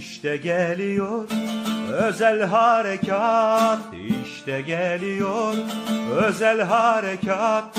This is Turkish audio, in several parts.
İşte geliyor özel harekat işte geliyor özel harekat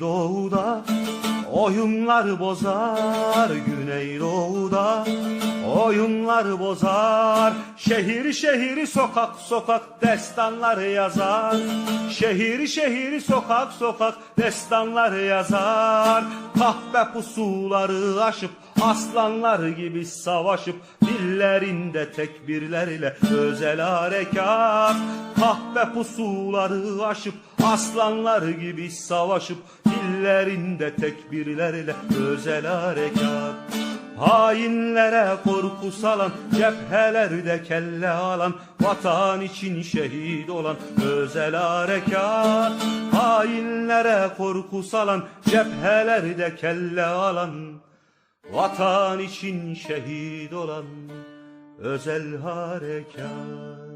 Güneydoğu'da oyunlar bozar Güneydoğu'da oyunlar bozar. Şehir şehir sokak sokak destanlar yazar. Şehir şehir sokak sokak destanlar yazar. Kahve pusuları aşıp aslanlar gibi savaşıp Dillerinde tekbirlerle özel harekat. Kahve pusuları aşıp aslanlar gibi savaşıp Dillerinde tekbirlerle özel harekat Hainlere korku salan, cephelerde kelle alan, vatan için şehit olan özel harekat. Hainlere korku salan, cephelerde kelle alan, vatan için şehit olan özel harekat.